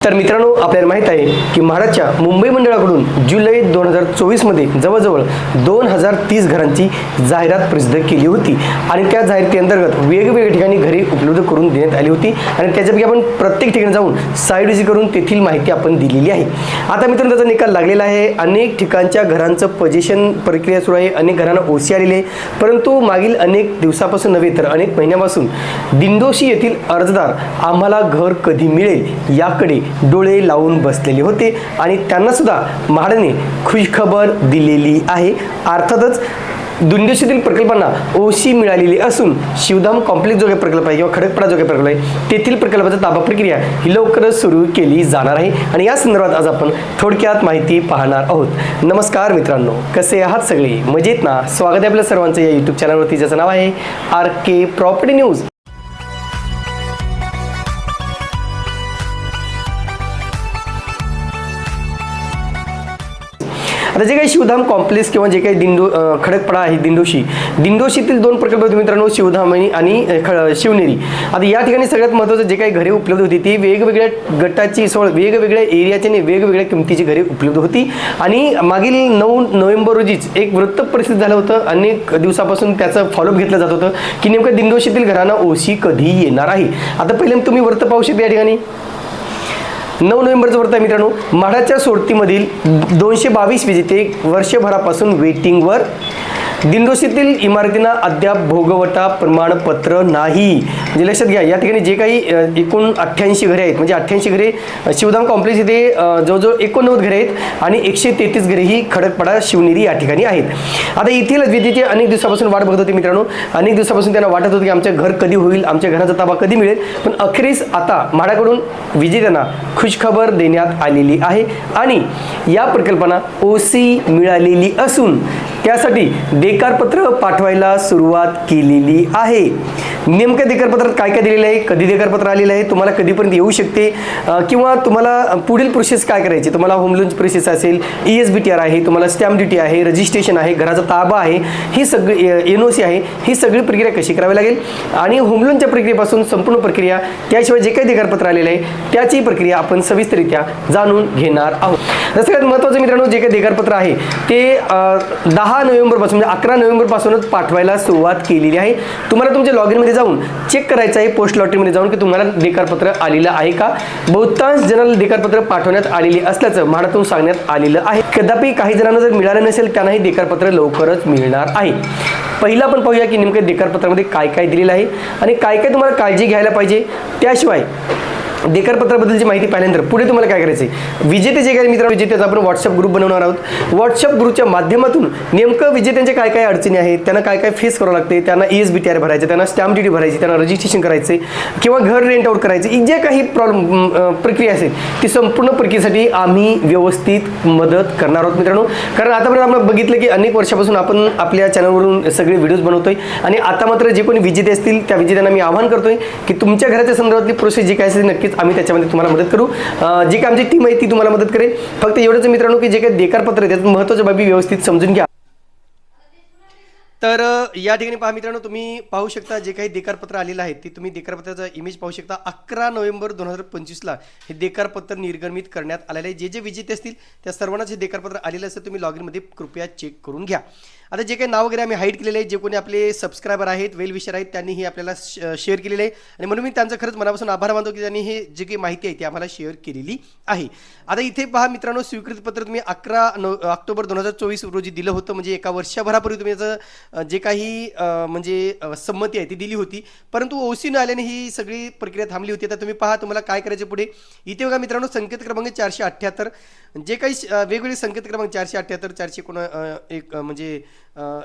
तर मित्रांनो आपल्याला माहीत आहे की महाराजच्या मुंबई मंडळाकडून जुलै दोन हजार चोवीसमध्ये जवळजवळ दोन हजार तीस घरांची जाहिरात प्रसिद्ध केली होती. आणि त्या जाहिरातीअंतर्गत वेगवेगळ्या ठिकाणी घरे उपलब्ध करून देण्यात आली होती. आणि त्याच्यापैकी आपण प्रत्येक ठिकाणी जाऊन साईड विजिट करून तेथील माहिती आपण दिलेली आहे. आता मित्रांनो त्याचा निकाल लागलेला आहे. अनेक ठिकाणच्या घरांचं पजेशन प्रक्रिया सुरू आहे. अनेक घरांना ओसी आलेली आहे. परंतु मागील अनेक दिवसापासून नव्हे तर अनेक महिन्यापासून दिंडोशी येथील अर्जदार आम्हाला घर कधी मिळेल याकडे डोळे लावून बसलेले होते आणि त्यांना सुद्धा म्हाडाने खुशखबर दिलेली आहे. अर्थातच दिंडोशीतील प्रकल्पांना ओशी मिळालेली असून शिवधाम कॉम्प्लेक्स जो काही प्रकल्प आहे किंवा खडकपडा जो काही प्रकल्प आहे. तेथील प्रकल्पाचा ताबा प्रक्रिया ही लवकरच सुरू केली जाणार आहे आणि या संदर्भात आज आपण थोडक्यात माहिती पाहणार आहोत. नमस्कार मित्रांनो कसे आहात सगळे? मजेत ना? स्वागत आहे आपल्या सर्वांचं या यूट्यूब चॅनलवरती ज्याचं नाव आहे आर के प्रॉपर्टी न्यूज. आता जे काही शिवधाम कॉम्प्लेक्स किंवा जे काही दिंडो अं, खडकपडा आहे दिंडोशी दिंडोशीतील दोन प्रकल्प होते मित्रांनो शिवधाम आणि ख- शिवनेरी. आता या ठिकाणी सगळ्यात महत्त्वाचं जे काही घरे उपलब्ध होती ती वेगवेगळ्या गटाची सोळ वेगवेगळ्या एरियाची आणि वेगवेगळ्या किमतीची घरे उपलब्ध होती. आणि मागील नऊ नोव्हेंबर रोजीच एक वृत्त प्रसिद्ध झालं होतं. अनेक दिवसापासून त्याचं फॉलोअप घेतलं जात होतं की नेमकं दिंडोशीतील घरांना ओशी कधी येणार आहे? आता पहिले तुम्ही वृत्त पाहू शकता या ठिकाणी. नऊ नोव्हेंबरचं वृत्त आहे मित्रांनो. माढाच्या सोडतीमधील दोनशे बावीस विजेते वर्षभरापासून वेटिंगवर दिंडोशीतील इमारतींना अद्याप भोगवटा प्रमाणपत्र नाही. म्हणजे लक्षात घ्या या ठिकाणी जे काही एकूण अठ्ठ्याऐंशी घरे आहेत. म्हणजे अठ्ठ्याऐंशी घरे शिवधाम कॉम्प्लेक्स इथे जवळजवळ एकोणनव्वद घरे आहेत आणि एकशे तेहतीस घरे ही खडकपाडा शिवनेरी या ठिकाणी आहेत. आता येथील विजेते अनेक दिवसापासून वाट बघत होते मित्रांनो. अनेक दिवसापासून त्यांना वाटत होतं की आमच्या घर कधी होईल आमच्या घराचा ताबा कधी मिळेल. पण अखेरीस आता म्हाडाकडून विजेत्यांना खुशखबर देण्यात आलेली आहे. आणि या प्रकल्पांना ओसी मिळालेली असून त्यासाठी देकारपत्र पाठवायला सुरुवात केलेली आहे. नेमकं देकारपत्रात काय काय दिलेलं आहे? कधी देकारपत्र आलेलं आहे? तुम्हाला कधीपर्यंत येऊ शकते? किंवा तुम्हाला पुढील प्रोसेस काय करायची? तुम्हाला होम लोन प्रोसेस असेल E S B T R आहे तुम्हाला स्टॅम्प ड्युटी आहे रजिस्ट्रेशन आहे घराचा ताबा आहे ही सगळी एन ओ सी आहे ही सगळी प्रक्रिया कशी करावी लागेल? आणि होम लोनच्या प्रक्रियेपासून संपूर्ण प्रक्रिया त्याशिवाय जे काही देकारपत्र आलेलं आहे त्याची प्रक्रिया आपण सविस्तरित्या जाणून घेणार आहोत. सगळ्यात महत्त्वाचं मित्रांनो जे काही देकारपत्र आहे ते दहा दहा नोव्हेंबरपासून म्हणजे अकरा नोव्हेंबरपासूनच पाठवायला सुरुवात केलेली आहे. तुम्हाला तुमच्या लॉग इनमध्ये जाऊन चेक करायचं आहे पोस्ट लॉटरीमध्ये जाऊन की तुम्हाला देकारपत्र आलेलं आहे का? बहुतांश जणांना देकारपत्र पाठवण्यात आलेली असल्याचं म्हाडातून सांगण्यात आलेलं आहे. कदापि काही जणांना जर मिळालं नसेल त्यांनाही देकारपत्र लवकरच मिळणार आहे. पहिला आपण पाहूया की नेमकं देकारपत्रामध्ये काय काय दिलेलं आहे आणि काय काय तुम्हाला काळजी घ्यायला पाहिजे. त्याशिवाय देकारपत्राबद्दलची माहिती पाहिल्यानंतर पुढे तुम्हाला काय करायचं आहे विजेते जे काही मित्र विजेत्याचा आपण व्हॉट्सअप ग्रुप बनवणार आहोत. व्हॉट्सअप ग्रुपच्या माध्यमातून नेमकं विजेत्यांच्या काय काय अडचणी आहेत त्यांना काय काय फेस करावं लागते त्यांना E S B T R भरायचे त्यांना स्टॅम्प ड्युटी भरायची त्यांना रजिस्ट्रेशन करायचे किंवा घर रेंट आउट करायचे जे काही प्रॉब्लेम प्रक्रिया असेल ती संपूर्ण प्रक्रियेसाठी आम्ही व्यवस्थित मदत करणार आहोत मित्रांनो. कारण आतापर्यंत आपण बघितलं की अनेक वर्षापासून आपण आपल्या चॅनलवरून सगळे व्हिडिओज बनवतोय आणि आता मात्र जे कोणी विजेते असतील त्या विजेत्यांना मी आवाहन करतोय की तुमच्या घराच्या संदर्भातली प्रोसेस जी काय असेल नक्कीच आम्ही त्याच्यामध्ये तुम्हाला मदत करू. जी काय आमची टीम आहे ती तुम्हाला मदत करेल. फक्त एवढंच मित्रांनो की जे काही देकारपत्र आहे त्यात महत्त्वाच्या बाबी व्यवस्थित समजून घ्या. तर या ठिकाणी पहा मित्रांनो तुम्ही पाहू शकता जे काही देकारपत्र आलेलं आहे ते तुम्ही देकारपत्राचा इमेज पाहू शकता. अकरा नोव्हेंबर दोन हजार पंचवीसला हे देकारपत्र निर्गमित करण्यात आलेलं आहे. जे जे विजेते असतील त्या सर्वांनाच हे देकारपत्र आलेलं असेल तुम्ही लॉग इनमध्ये कृपया चेक करून घ्या. आता जे काही नाव वगैरे आम्ही हाईट केलेले आहे जे कोणी आपले सबस्क्रायबर आहेत वेल विशर आहेत त्यांनी हे आपल्याला शेअर केलेलं आहे. आणि म्हणून मी त्यांचं खरंच मनापासून आभार मानतो की त्यांनी हे जे काही माहिती आहे ती आम्हाला शेअर केलेली आहे. आता इथे पहा मित्रांनो स्वीकृतपत्र तुम्ही अकरा नो ऑक्टोबर दोन हजार चोवीस रोजी दिलं होतं. म्हणजे एका वर्षभरापूर्वी तुम्ही याचं जे काही म्हणजे संमती आहे ती दिली होती. परंतु ओसी न आल्याने ही सगळी प्रक्रिया थांबली होती. आता तुम्ही पहा तुम्हाला काय करायचं पुढे? इथे बघा मित्रांनो संकेत क्रमांक चारशे अठ्ठ्याहत्तर जे काही वेगवेगळे संकेत क्रमांक चारशे अठ्ठ्याहत्तर चारशे कोण एक म्हणजे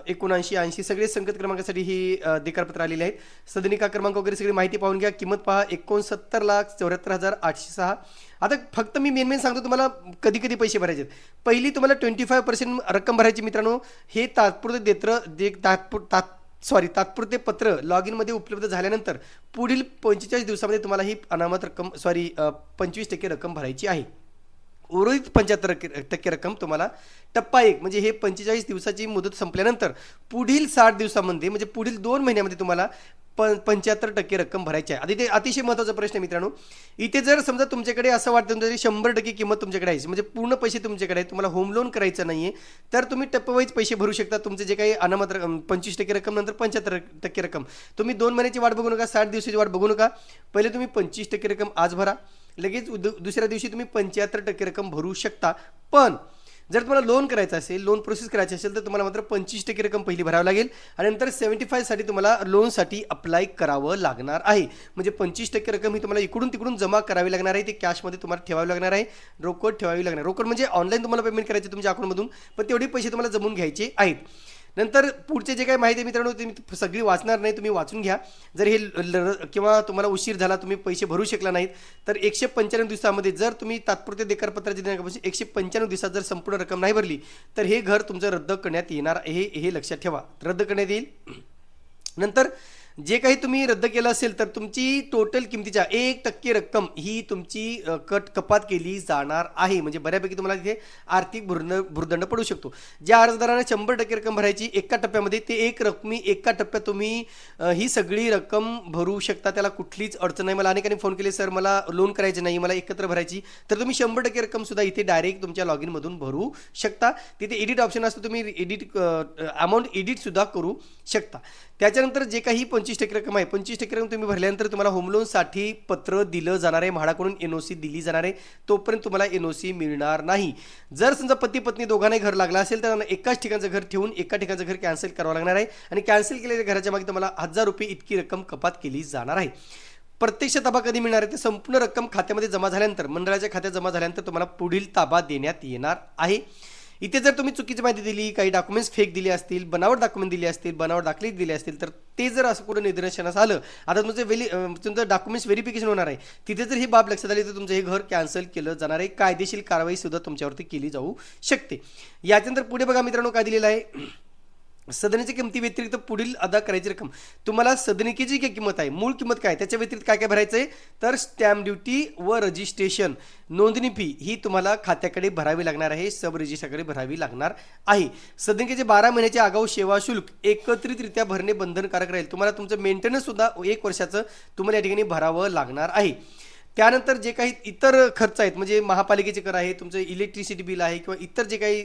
एकोणऐंशी ऐंशी सगळे संकेत क्रमांकासाठी ही देकारपत्र आलेले आहेत. सदनिका क्रमांक वगैरे सगळी माहिती पाहून घ्या. किंमत पहा एकोणसत्तर लाख चौऱ्याहत्तर हजार आठशे सहा. आता फक्त मी मेन मेन सांगतो तुम्हाला कधी कधी पैसे भरायचे आहेत. पहिली तुम्हाला ट्वेंटी फाय पर्सेंट रक्कम भरायची मित्रांनो. हे तात्पुरते देत्र दे तात्पुर तात सॉरी तात्पुरते पत्र लॉग इनमध्ये उपलब्ध झाल्यानंतर पुढील पंचेचाळीस दिवसामध्ये तुम्हाला ही अनामत रक्कम सॉरी पंचवीस टक्के रक्कम भरायची आहे. उर्वरित पंच्याहत्तर टक्के रक्कम तुम्हाला टप्पा एक म्हणजे हे पंचेचाळीस दिवसाची मुदत संपल्यानंतर पुढील साठ दिवसामध्ये म्हणजे पुढील दोन महिन्यामध्ये तुम्हाला प पंच्याहत्तर टक्के रक्कम भरायची आहे. आधी ते अतिशय महत्त्वाचा प्रश्न आहे मित्रांनो. इथे जर समजा तुमच्याकडे असं वाटतं तुमच्याकडे शंभर टक्के किंमत तुमच्याकडे आहे. म्हणजे पूर्ण पैसे तुमच्याकडे आहे तुम्हाला होम लोन करायचं नाही आहे तर तुम्ही टप्पवाईज पैसे भरू शकता. तुमचे जे काही अनामत रक्कम पंचवीस टक्के रक्कम नंतर पंच्याहत्तर टक्के रक्कम. तुम्ही दोन महिन्याची वाट बघू नका साठ दिवसाची वाट बघू नका. पहिले तुम्ही पंचवीस टक्के रक्कम आज भरा. लगेच उद- दुसऱ्या दिवशी तुम्ही पंच्याहत्तर टक्के रक्कम भरू शकता. पण जर तुम्हाला लोन करायचं असेल लोन प्रोसेस करायची असेल तर तुम्हाला मात्र पंचवीस टक्के रक्कम पहिली भरावी लागेल आणि नंतर सेव्हन्टी फायसाठी तुम्हाला लोनसाठी अप्लाय करावं लागणार आहे. म्हणजे पंचवीस टक्के रक्कम ही तुम्हाला इकडून तिकडून जमा करावी लागणार आहे. ते कॅशमध्ये तुम्हाला ठेवावी लागणार आहे. रोकड ठेवावी लागणार रोकड म्हणजे ऑनलाईन तुम्हाला पेमेंट करायचे तुमच्या अकाउंटमधून पण तेवढे पैसे तुम्हाला जमून घ्यायचे आहेत. नंतर पुढचे जे काही माहिती आहे मित्रांनो तुम्ही सगळी वाचणार नाही तुम्ही वाचून घ्या. जर हे ल- ल- किंवा तुम्हाला उशीर झाला तुम्ही पैसे भरू शकला नाहीत तर एकशे पंच्याण्णव दिवसामध्ये जर तुम्ही तात्पुरते देकारपत्राच्या दिनांकापासून एकशे पंच्याण्णव दिवसात जर संपूर्ण रक्कम नाही भरली तर हे घर तुमचं रद्द करण्यात येणार हे हे लक्षात ठेवा. रद्द करण्यात येईल. नंतर जे काही तुम्ही रद्द केलं असेल तर तुमची टोटल किमतीच्या एक टक्के रक्कम ही तुमची कट कपात केली जाणार आहे. म्हणजे बऱ्यापैकी तुम्हाला तिथे आर्थिक भुर्द भुर्दंड पडू शकतो. ज्या अर्जदाराने शंभर टक्के रक्कम भरायची एका टप्प्यामध्ये ते एक रकमी एका टप्प्यात तुम्ही ही सगळी रक्कम भरू शकता. त्याला कुठलीच अडचण नाही. मला अनेकांनी फोन केले सर मला लोन करायचे नाही मला एकत्र भरायची. तर तुम्ही शंभर टक्के रक्कम सुद्धा इथे डायरेक्ट तुमच्या लॉग इनमधून भरू शकता. तिथे एडिट ऑप्शन असतो तुम्ही एडिट अमाऊंट एडिट सुद्धा करू शकता. त्याच्यानंतर जे काही पंचवीस टक्के रक्कम आहे पंचवीस टक्के रक्कम तुम्ही भरल्यानंतर तुम्हाला होम लोनसाठी पत्र दिलं जाणार आहे म्हाडाकडून एन ओ सी दिली जाणार आहे. तोपर्यंत तुम्हाला एन ओ सी मिळणार नाही. जर समजा पती पत्नी दोघांनाही घर लागला असेल तर त्यांना एकाच ठिकाणचं घर ठेवून एका ठिकाणचं घर कॅन्सल करावं लागणार आहे. आणि कॅन्सल केलेल्या घराच्या मागे तुम्हाला हजार रुपये इतकी रक्कम कपात केली जाणार आहे. प्रत्यक्ष ताबा कधी मिळणार आहे? ते संपूर्ण रक्कम खात्यामध्ये जमा झाल्यानंतर मंडळाच्या खात्यात जमा झाल्यानंतर तुम्हाला पुढील ताबा देण्यात येणार आहे. इथे जर तुम्ही चुकीची माहिती दिली काही डॉक्युमेंट्स फेक दिले असतील बनावट डॉक्युमेंट दिले असतील बनावट दाखले दिले असतील तर ते जर असं कुठं निदर्शनास आलं आता तुमचं वेली तुमचं डॉक्युमेंट्स व्हेरिफिकेशन होणार आहे. तिथे जर ही बाब लक्षात आली तर तुमचं हे घर कॅन्सल केलं जाणार आहे. कायदेशीर कारवाई सुद्धा तुमच्यावरती केली जाऊ शकते. याच्यानंतर पुढे बघा मित्रांनो काय दिलेलं आहे. सदनीच्या किमती व्यतिरिक्त पुढील अदा करायची रक्कम. तुम्हाला सदनिकेची काय किंमत आहे मूळ किंमत काय त्याच्या व्यतिरिक्त काय काय भरायचं आहे? तर स्टॅम्प ड्युटी व रजिस्ट्रेशन नोंदणी फी ही तुम्हाला खात्याकडे भरावी लागणार आहे सब रजिस्ट्राकडे भरावी लागणार आहे. सदनिकेचे बारा महिन्याचे आगाऊ सेवा शुल्क एकत्रितरित्या भरणे बंधनकारक राहील. तुम्हाला तुमचं मेंटेनन्स सुद्धा एक वर्षाचं तुम्हाला या ठिकाणी भरावं लागणार आहे. त्यानंतर जे काही इतर खर्च आहेत म्हणजे महापालिकेचे कर आहे तुमचं इलेक्ट्रिसिटी बिल आहे किंवा इतर जे काही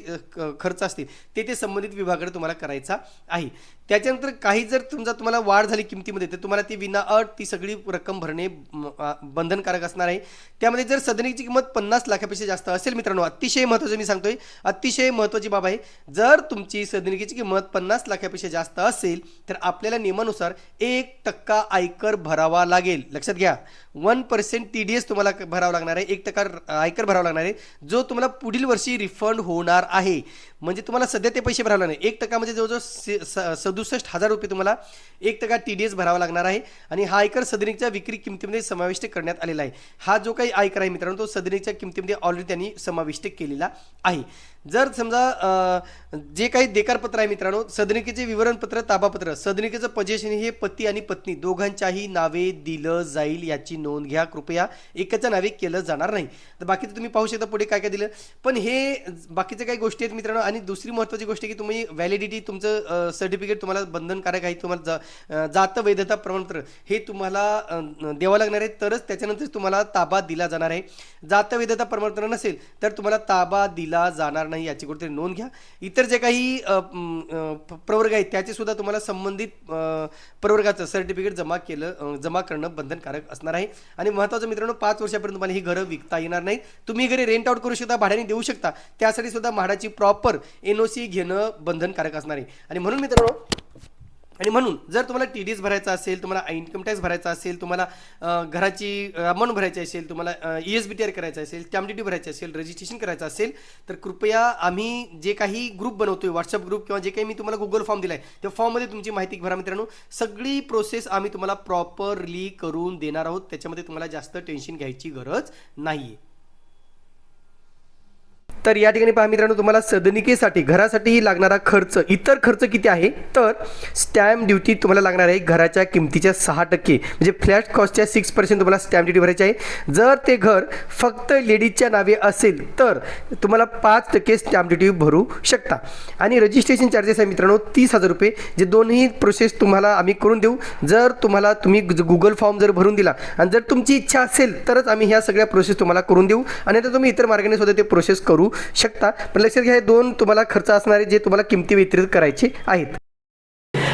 खर्च असतील ते ते संबंधित विभागाकडे तुम्हाला करायचा आहे. त्याच्यानंतर काही जर तुमचा तुम्हाला वाढ झाली किमतीमध्ये तर तुम्हाला ती विना अट ती सगळी रक्कम भरणे बंधनकारक असणार आहे. त्यामध्ये जर सदनिकची किंमत पन्नास लाखापेक्षा जास्त असेल मित्रांनो अतिशय महत्त्वाचं मी सांगतोय अतिशय महत्त्वाची बाब आहे. जर तुमची सदनिकेची किंमत पन्नास लाखापेक्षा जास्त असेल तर आपल्याला नियमानुसार एक टक्का आयकर भरावा लागेल. लक्षात घ्या. One percent T D S तुम्हाला भरावं भरावा लागणार आहे. एक टक्का आयकर भरावा लागणार आहे. जो तुम्हाला पुढील वर्षी रिफंड होणार आहे. म्हणजे तुम्हाला सध्या ते पैसे भरावे लागणार एक टक्का म्हणजे जवळजवळ से- स- सदुसष्ट हजार रुपये तुम्हाला एक टक्का टी डी एस भरावा लागणार आहे. आणि हा आयकर सदनिकच्या विक्री किमतीमध्ये समाविष्ट करण्यात आलेला आहे. हा जो काही आयकर आहे मित्रांनो तो सदनिकच्या किमतीमध्ये ऑलरेडी त्यांनी समाविष्ट केलेला आहे. जर समजा जे काही देकारपत्र आहे मित्रांनो सदनिकेचे विवरणपत्र ताबापत्र सदनिकेचं पजेशन हे पती आणि पत्नी दोघांच्याही नावे दिलं जाईल याची नोंद घ्या. कृपया एकाच्या नावे केलं जाणार नाही. तर बाकीचं तुम्ही पाहू शकता पुढे काय काय दिलं. पण हे बाकीच्या काही गोष्टी आहेत मित्रांनो. आणि दुसरी महत्त्वाची गोष्ट आहे की तुम्ही व्हॅलिडिटी तुमचं सर्टिफिकेट तुम्हाला बंधनकारक आहे तुम्हाला जा जात वैधता प्रमाणपत्र हे तुम्हाला द्यावं लागणार आहे. तरच त्याच्यानंतर तुम्हाला ताबा दिला जाणार आहे. जात वैधता प्रमाणपत्र नसेल तर तुम्हाला ताबा दिला जाणार नाही याची कुठेतरी नोंद घ्या. इतर जे काही प्रवर्ग आहेत त्याचे सुद्धा तुम्हाला संबंधित प्रवर्गाचं सर्टिफिकेट जमा केलं जमा करणं बंधनकारक असणार आहे. आणि महत्त्वाचं मित्रांनो पाच वर्षापर्यंत तुम्हाला ही घरं विकता येणार नाहीत. तुम्ही घरी रेंट आउट करू शकता भाड्याने देऊ शकता. त्यासाठी सुद्धा म्हाडाची प्रॉपर एन ओ सी घेणं बंधनकारक असणार आहे. आणि म्हणून मित्रांनो आणि म्हणून जर तुम्हाला टी डी एस भरायचा असेल तुम्हाला इन्कम टॅक्स भरायचा असेल तुम्हाला घराची अमाऊंट भरायची असेल तुम्हाला E S B T R करायचं असेल स्टॅम्प ड्युटी भरायची असेल रजिस्ट्रेशन करायचं असेल तर कृपया आम्ही जे काही ग्रुप बनवतोय व्हॉट्सअप ग्रुप किंवा जे काही मी तुम्हाला गुगल फॉर्म दिला आहे त्या फॉर्ममध्ये तुमची माहिती भरा मित्रांनो. सगळी प्रोसेस आम्ही तुम्हाला प्रॉपरली करून देणार आहोत. त्याच्यामध्ये तुम्हाला जास्त टेन्शन घ्यायची गरज नाही आहे तर या ठिकाणी पहा मित्रांनो तुम्हाला सदनिकेसाठी घरासाठी लागणारा खर्च इतर खर्च किती आहे? तर स्टॅम्प ड्युटी तुम्हाला लागणार आहे घराच्या किमतीच्या सहा टक्के. म्हणजे फ्लॅट कॉस्टच्या सिक्स पर्सेंट तुम्हाला स्टॅम्प ड्युटी भरायची आहे. जर ते घर फक्त लेडीजच्या नावे असेल तर तुम्हाला पाच टक्के स्टॅम्प ड्युटी भरू शकता. आणि रजिस्ट्रेशन चार्जेस आहे मित्रांनो तीस हजार रुपये. जे दोन्ही प्रोसेस तुम्हाला आम्ही करून देऊ. जर तुम्हाला तुम्ही गुगल फॉर्म जर भरून दिला आणि जर तुमची इच्छा असेल तरच आम्ही ह्या सगळ्या प्रोसेस तुम्हाला करून देऊ. आणि आता तुम्ही इतर मार्गाने सुद्धा ते प्रोसेस करू शकता. पण लक्षात घ्या हे दोन तुम्हाला खर्च असणारे जे तुम्हाला किमती वितरित करायचे आहेत.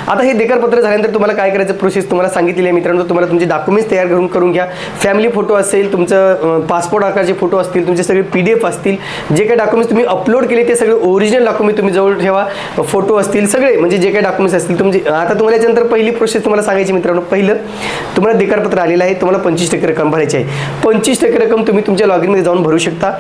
आता हे देकारपत्र झाल्यानंतर तुम्हाला काय करायचं? प्रोसेस तुम्हाला सांगितलेली आहे मित्रांनो. तुम्हाला तुमचे डॉक्युमेंट्स तयार करून करून घ्या. फॅमिली फोटो असेल तुमचं पासपोर्ट आकाराचे फोटो असतील तुमचे सगळे पी डी एफ असतील जे काही डॉक्युमेंट्स तुम्ही अपलोड केले ते सगळे ओरिजिनल डॉक्युमेंट तुम्ही जवळ ठेवा. फोटो असतील सगळे म्हणजे जे काही डॉक्युमेंट्स असतील तुमचे आता तुम्हाला याच्यानंतर पहिली प्रोसेस तुम्हाला सांगायची मित्रांनो. पहिलं तुम्हाला देकारपत्र आलेलं आहे तुम्हाला पंचवीस टक्के रक्कम भरायची आहे. पंचवीस टक्के रक्कम तुम्ही तुमच्या लॉगिनमध्ये जाऊन भरू शकता.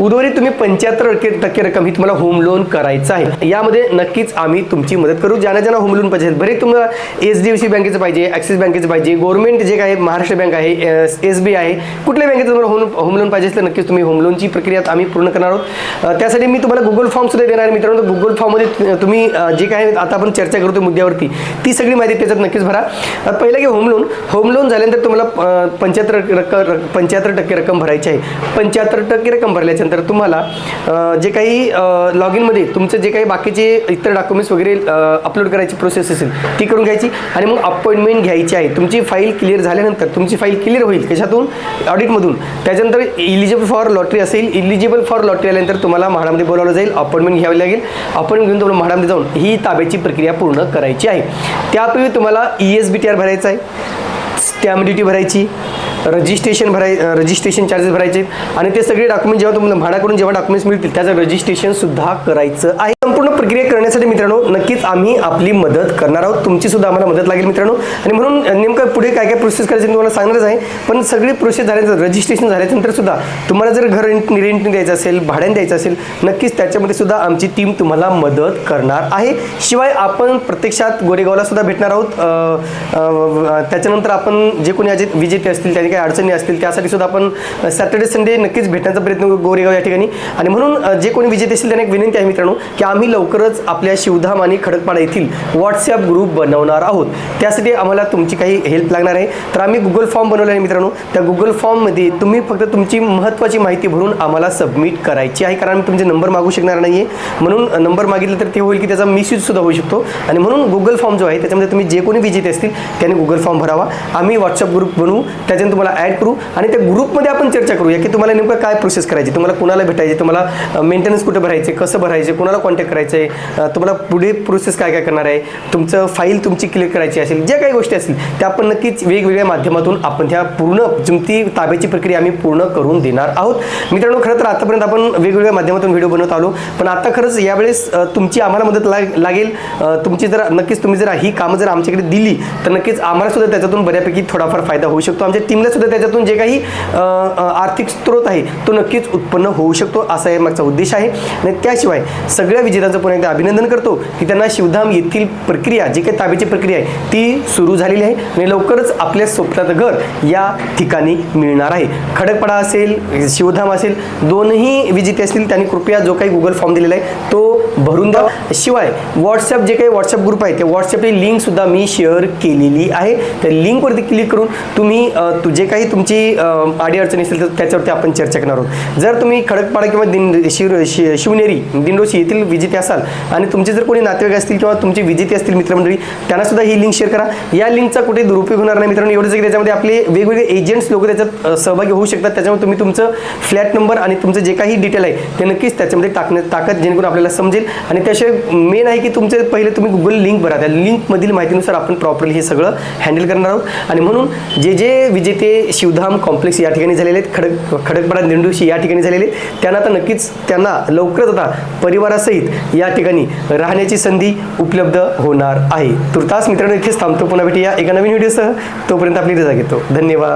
उर्वरित तुम्ही पंच्याहत्तर टक्के टक्के रक्कम ही तुम्हाला होम लोन करायचं आहे. यामध्ये नक्कीच आम्ही तुमची मदत करू. ज्यांना ज्यांना होम लोन पाहिजे बरे तुम्हाला एच डी एफ सी बँकेचं पाहिजे ॲक्सिस बँकेचं पाहिजे गव्हर्नमेंट जे काय महाराष्ट्र बँक आहे एस बी आहे कुठल्या बँकेचं तुम्हाला होम होम लोन पाहिजे असेल तर नक्कीच तुम्ही होम लोनची प्रक्रिया आम्ही पूर्ण करणार आहोत. त्यासाठी मी तुम्हाला गुगल फॉर्म सुद्धा देणार आहे. मित्रांनो गुगल फॉर्ममध्ये तुम्ही जे काय आता आपण चर्चा करतो मुद्द्यावरती ती सगळी माहिती त्याच्यात नक्कीच भरा. पहिलं की होम लोन. होम लोन झाल्यानंतर तुम्हाला पंच्याहत्तर रक्कम पंच्याहत्तर टक्के रक्कम भरायची आहे. पंच्याहत्तर टक्के रक्कम भरल्याच्यानंतर तुम्हाला जे काही लॉग इनमध्ये तुमचं जे काही बाकीचे इतर डॉक्युमेंट्स वगैरे अपलोड करायची प्रोसेस असेल ती करून घ्यायची आणि मग अपॉइंटमेंट घ्यायची आहे. तुमची फाईल क्लिअर झाल्यानंतर तुमची फाईल क्लिअर होईल कशातून? ऑडिटमधून त्याच्यानंतर इलिजिबल फॉर लॉटरी असेल इलिजिबल फॉर लॉटरी आल्यानंतर तुम्हाला म्हाडामध्ये बोलावलं जाईल अपॉइंटमेंट घ्यावी लागेल. अपॉइंटमेंट घेऊन तुम्हाला म्हाडामध्ये जाऊन ही ताब्याची प्रक्रिया पूर्ण करायची आहे. त्यापूर्वी तुम्हाला E S B T R भरायचा आहे. स्टॅम्प ड्युटी भरायची रजिस्ट्रेशन भराय रजिस्ट्रेशन चार्जेस भरायचे आणि ते सगळे डॉक्युमेंट जेव्हा तुम्हाला भाड्याकडून जेव्हा डॉक्युमेंट्स मिळतील त्याचं रजिस्ट्रेशन सुद्धा करायचं आहे. संपूर्ण प्रक्रिया करण्यासाठी मित्रांनो नक्कीच आम्ही आपली मदत करणार आहोत. तुमची सुद्धा आम्हाला मदत लागेल मित्रांनो. आणि म्हणून नेमकं पुढे काय काय प्रोसेस करायची तुम्हाला सांगणारच आहे. पण सगळी प्रोसेस झाल्यानंतर रजिस्ट्रेशन झाल्यानंतर सुद्धा तुम्हाला जर घर रेंट रेंटने द्यायचं असेल भाड्याने द्यायचं असेल नक्कीच त्याच्यामध्ये सुद्धा आमची टीम तुम्हाला मदत करणार आहे. शिवाय आपण प्रत्यक्षात गोरेगावला सुद्धा भेटणार आहोत. त्याच्यानंतर आपण जे कोणी आज विजेते असतील त्याने काही अडचणी असतील त्यासाठी सुद्धा आपण सॅटर्डे संडे नक्कीच भेटण्याचा प्रयत्न गोरेगाव या ठिकाणी. आणि म्हणून जे कोणी विजेते असतील त्यांना एक विनंती आहे मित्रांनो की आम्ही लवकरच आपल्या शिवधाम आणि खडकपाडा येथील व्हॉट्सॲप ग्रुप बनवणार आहोत. त्यासाठी आम्हाला तुमची काही हेल्प लागणार आहे. तर आम्ही गुगल फॉर्म बनवला आहे मित्रांनो. त्या गुगल फॉर्ममध्ये तुम्ही फक्त तुमची महत्त्वाची माहिती भरून आम्हाला सबमिट करायची आहे. कारण आम्ही तुमचे नंबर मागू शकणार नाही आहे म्हणून नंबर मागितलं तर ते होईल की त्याचा मिसयूजसुद्धा होऊ शकतो. आणि म्हणून गुगल फॉर्म जो आहे त्याच्यामध्ये तुम्ही जे कोणी विजेते असतील त्याने गुगल फॉर्म भरावा. आम्ही व्हॉट्सअप ग्रुप बनवू. त्याच्याने तुम्हाला ॲड करू. आणि त्या ग्रुपमध्ये आपण चर्चा करूया की तुम्हाला नेमकं काय प्रोसेस करायची? तुम्हाला कुणाला भेटायचे तुम्हाला मेंटेनन्स कुठे भरायचे कसं भरायचे कुणाला कॉन्टॅक्ट करायचं आहे तुम्हाला पुढे प्रोसेस काय काय करणार आहे? तुमचं फाईल तुमची क्लिअर करायची असेल ज्या काही गोष्टी असतील त्या आपण नक्कीच वेगवेगळ्या माध्यमातून आपण त्या पूर्ण जुमती ताब्याची प्रक्रिया आम्ही पूर्ण करून देणार आहोत. मित्रांनो खरं तर आतापर्यंत आपण वेगवेगळ्या माध्यमातून व्हिडिओ बनवत आलो पण आता खरंच यावेळेस तुमची आम्हाला मदत लाग लागेल. तुमची जर नक्कीच तुम्ही जर ही कामं जर आमच्याकडे दिली तर नक्कीच आम्हाला सुद्धा त्याच्यातून बऱ्यापैकी थोडाफार फायदा होऊ शकतो. आमच्या टीमला सुद्धा त्याच्यातून जे काही आर्थिक स्रोत आहे तो नक्कीच उत्पन्न होऊ शकतो असा या मागचा उद्देश आहे. आणि त्याशिवाय सगळ्या विजेत्यांचं पुन्हा एकदा अभिनंदन करतो की त्यांना शिवधाम येथील प्रक्रिया जी काही ताब्याची प्रक्रिया आहे ती सुरू झालेली आहे आणि लवकरच आपल्या स्वप्नाचं घर या ठिकाणी मिळणार आहे. खडकपाडा असेल शिवधाम असेल दोनही विजेते असतील त्यांनी कृपया जो काही गुगल फॉर्म दिलेला आहे तो भरून द्या. शिवाय व्हॉट्सअप जे काही व्हॉट्सअप ग्रुप आहे ते व्हॉट्सअपची लिंकसुद्धा मी शेअर केलेली आहे. त्या लिंकवरती क्लिक करून तुम्ही जे काही तुमची आडी अडचणी असेल तर त्याच्यावरती आपण चर्चा करणार आहोत. जर तुम्ही खडकपाडा किंवा दिन शिर शि- शिवनेरी दिंडोशी येथील विजेते असाल आणि तुमचे जर कोणी नातेवाईक असतील किंवा तुमचे विजेते असतील मित्रमंडळी त्यांना सुद्धा ही लिंक शेअर करा. या लिंकचा कुठे दुरुपयोग होणार नाही मित्रांनो एवढंच की त्याच्यामध्ये आपले वेगवेगळे एजंट्स लोक त्याच्यात सहभागी होऊ शकतात. त्याच्यामुळे तुम्ही तुमचं फ्लॅट नंबर आणि तुमचं जे काही डिटेल आहे ते नक्कीच त्याच्यामध्ये टाकण्यात टाकत जेणेकरून आपल्याला समजेल. आणि त्याशिवाय मेन आहे की तुमचे पहिले तुम्ही गुगल लिंक भरा. त्या लिंकमधील माहितीनुसार आपण प्रॉपरली हे सगळं हँडल करणार आहोत. आणि म्हणून जे जे विजेते शिवधाम कॉम्प्लेक्स या ठिकाणी झालेले आहेत खडक खडकपाडा निंडूशी या ठिकाणी झालेले आहेत त्यांना आता नक्कीच त्यांना लवकरच आता परिवारासहित या ठिकाणी राहण्याची संधी उपलब्ध होणार आहे. तुर्तास मित्रांनो इथेच थांबतो. पुन्हा भेटूया एका नवीन व्हिडिओसह. तोपर्यंत आपली रजा घेतो धन्यवाद.